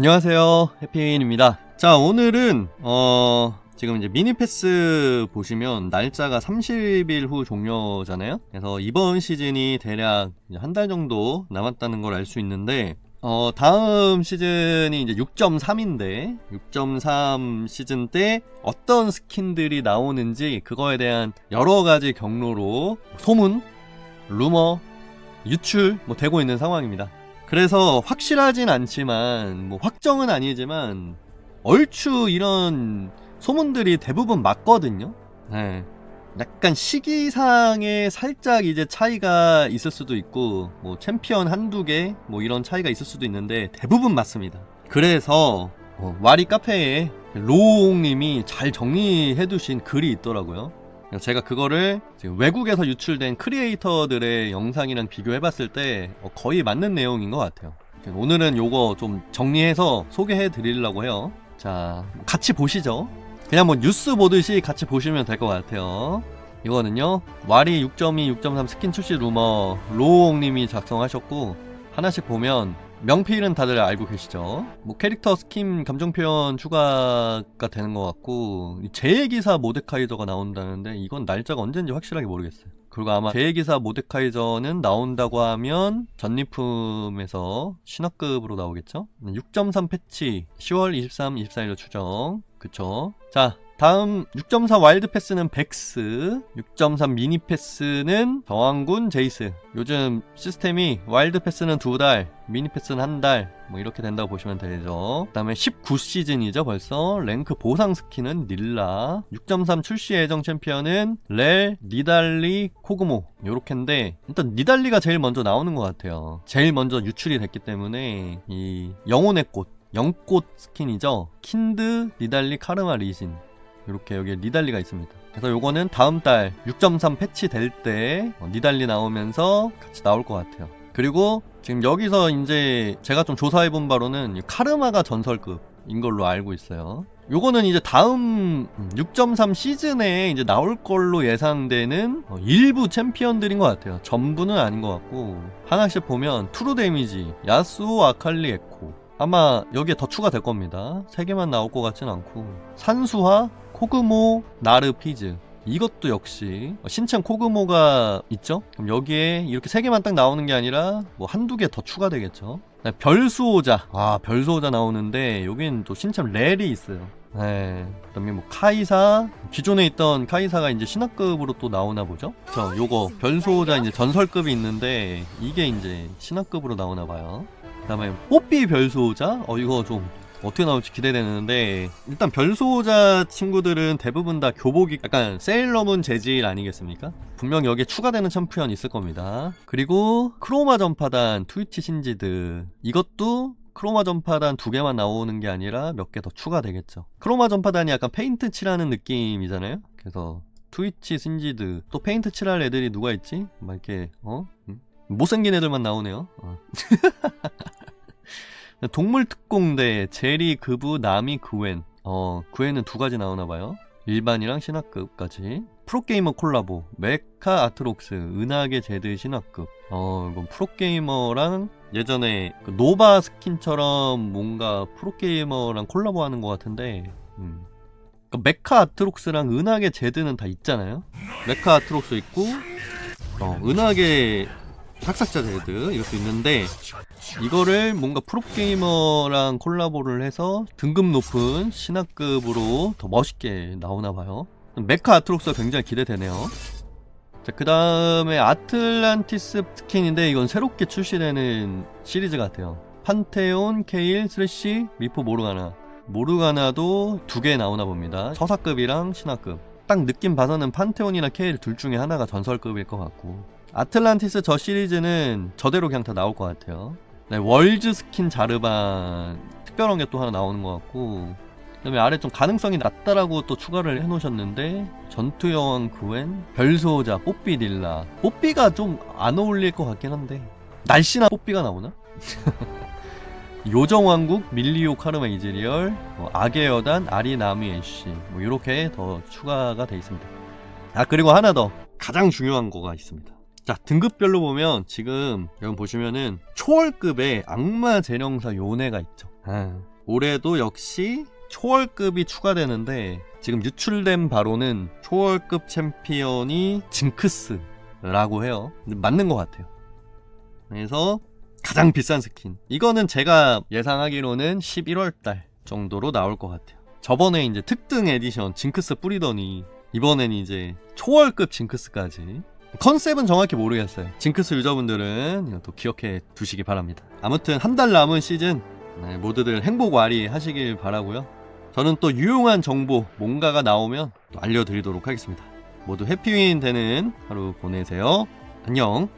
안녕하세요. 해피인입니다. 자 오늘은 어 지금 이제 미니 패스 보시면 날짜가 30일 후 종료잖아요. 그래서 이번 시즌이 대략 한 달 정도 남았다는 걸 알 수 있는데 어 다음 시즌이 이제 6.3인데 6.3 시즌 때 어떤 스킨들이 나오는지 그거에 대한 여러 가지 경로로 소문 루머 유출 뭐 되고 있는 상황입니다 그래서 확실하진 않지만 뭐 확정은 아니지만 얼추 이런 소문들이 대부분 맞거든요. 네. 약간 시기상에 살짝 이제 차이가 있을 수도 있고 뭐 챔피언 한두 개 뭐 이런 차이가 있을 수도 있는데 대부분 맞습니다. 그래서 어, 와리 카페에 로우님이 잘 정리해 두신 글이 있더라고요. 제가 그거를 외국에서 유출된 크리에이터들의 영상이랑 비교해봤을 때 어, 거의 맞는 내용인 것 같아요. 오늘은 요거 좀 정리해서 소개해 드리려고 해요. 자, 같이 보시죠. 그냥 뭐 뉴스 보듯이 같이 보시면 될 것 같아요. 이거는요, 와리 6.2, 6.3 스킨 출시 루머 로우님이 작성하셨고 하나씩 보면 명필은 다들 알고 계시죠? 뭐 캐릭터 스킨 감정 표현 추가가 되는 것 같고 제예기사 모데카이저가 나온다는데 이건 날짜가 언제인지 확실하게 모르겠어요. 그리고 아마 제예기사 모데카이저는 나온다고 하면 전리품에서 신화급으로 나오겠죠? 6.3 패치 10월 23, 24일로 추정. 그쵸? 자, 다음 6.4 와일드 패스는 백스, 6.3 미니 패스는 정황군 제이스. 요즘 시스템이 와일드 패스는 두 달, 미니 패스는 한 달, 뭐 이렇게 된다고 보시면 되죠. 그 다음에 19 시즌이죠 벌써. 랭크 보상 스킨은 닐라. 6.3 출시 예정 챔피언은 렐, 니달리, 코그모. 요렇게인데, 일단 니달리가 제일 먼저 나오는 것 같아요. 제일 먼저 유출이 됐기 때문에, 이 영혼의 꽃. 영꽃 스킨이죠. 킨드, 니달리, 카르마, 리신. 이렇게 여기에 니달리가 있습니다. 그래서 요거는 다음 달 6.3 패치 될 때 니달리 나오면서 같이 나올 것 같아요. 그리고 지금 여기서 이제 제가 좀 조사해 본 바로는 카르마가 전설급인 걸로 알고 있어요. 요거는 이제 다음 6.3 시즌에 이제 나올 걸로 예상되는 어, 일부 챔피언들인 것 같아요. 전부는 아닌 것 같고 하나씩 보면 투루 데미지, 야스오, 아칼리, 에코 아마 여기에 더 추가될 겁니다. 세 개만 나올 것 같진 않고 산수화, 코그모, 나르, 피즈 이것도 역시 신청 코그모가 있죠? 그럼 여기에 이렇게 세 개만 딱 나오는 게 아니라 뭐 한두 개 더 추가되겠죠? 별수호자 아 별수호자 나오는데 여긴 또 신참 렐이 있어요 네. 그다음에 뭐 카이사 기존에 있던 카이사가 이제 신화급으로 또 나오나 보죠. 저 요거 별소자 이제 전설급이 있는데 이게 이제 신화급으로 나오나 봐요. 그다음에 뽀삐 별소자 어 이거 좀 어떻게 나올지 기대되는데 일단 별소자 친구들은 대부분 다 교복이 약간 세일러문 재질 아니겠습니까? 분명 여기에 추가되는 챔피언 있을 겁니다. 그리고 크로마 전파단 트위치 신지드 이것도 크로마 전파단 두 개만 나오는 게 아니라 몇 개 더 추가되겠죠. 크로마 전파단이 약간 페인트 칠하는 느낌이잖아요. 그래서 트위치 신지드 또 페인트 칠할 애들이 누가 있지? 막 이렇게 어? 응? 못생긴 애들만 나오네요. 어. 동물특공대, 제리, 그부, 나미, 그웬. 어, 그웬은 두 가지 나오나 봐요. 일반이랑 신화급까지. 프로게이머 콜라보, 메카 아트록스, 은하계 제드 신화급. 어, 이건 프로게이머랑 예전에 그 노바 스킨처럼 뭔가 프로게이머랑 콜라보 하는 것 같은데, 음. 그 메카 아트록스랑 은하계 제드는 다 있잖아요? 메카 아트록스 있고, 어, 은하계 학삭자 제드 이것도 있는데 이거를 뭔가 프로게이머랑 콜라보를 해서 등급 높은 신화급으로 더 멋있게 나오나 봐요. 메카 아트록스가 굉장히 기대되네요. 자, 그 다음에 아틀란티스 스킨인데 이건 새롭게 출시되는 시리즈 같아요. 판테온, 케일, 스레시, 미포 모르가나. 모르가나도 두 개 나오나 봅니다. 서사급이랑 신화급. 딱 느낌 봐서는 판테온이나 케일 둘 중에 하나가 전설급일 것 같고. 아틀란티스 저 시리즈는 저대로 그냥 다 나올 것 같아요. 네, 월즈 스킨 자르반 특별한 게 또 하나 나오는 것 같고 그다음에 아래 좀 가능성이 낮다라고 또 추가를 해놓으셨는데 전투 여왕 그웬 별소자 뽀삐 딜라 뽀삐가 좀 안 어울릴 것 같긴 한데 날씬한 뽀삐가 나오나? 요정왕국 밀리오 카르마 이즈리얼 뭐 악의 여단 아리 나미 애쉬 뭐 이렇게 더 추가가 돼 있습니다. 아 그리고 하나 더 가장 중요한 거가 있습니다. 자 등급별로 보면 지금 여러분 보시면은 초월급의 악마 재령사 요네가 있죠 아, 올해도 역시 초월급이 추가되는데 지금 유출된 바로는 초월급 챔피언이 징크스라고 해요. 맞는 것 같아요. 그래서 가장 비싼 스킨. 이거는 제가 예상하기로는 11월달 정도로 나올 것 같아요. 저번에 이제 특등 에디션 징크스 뿌리더니 이번엔 이제 초월급 징크스까지. 컨셉은 정확히 모르겠어요. 징크스 유저분들은 또 기억해 두시기 바랍니다. 아무튼 한 달 남은 시즌 네, 모두들 행복와리 하시길 바라고요. 저는 또 유용한 정보 뭔가가 나오면 또 알려드리도록 하겠습니다. 모두 해피윈 되는 하루 보내세요. 안녕.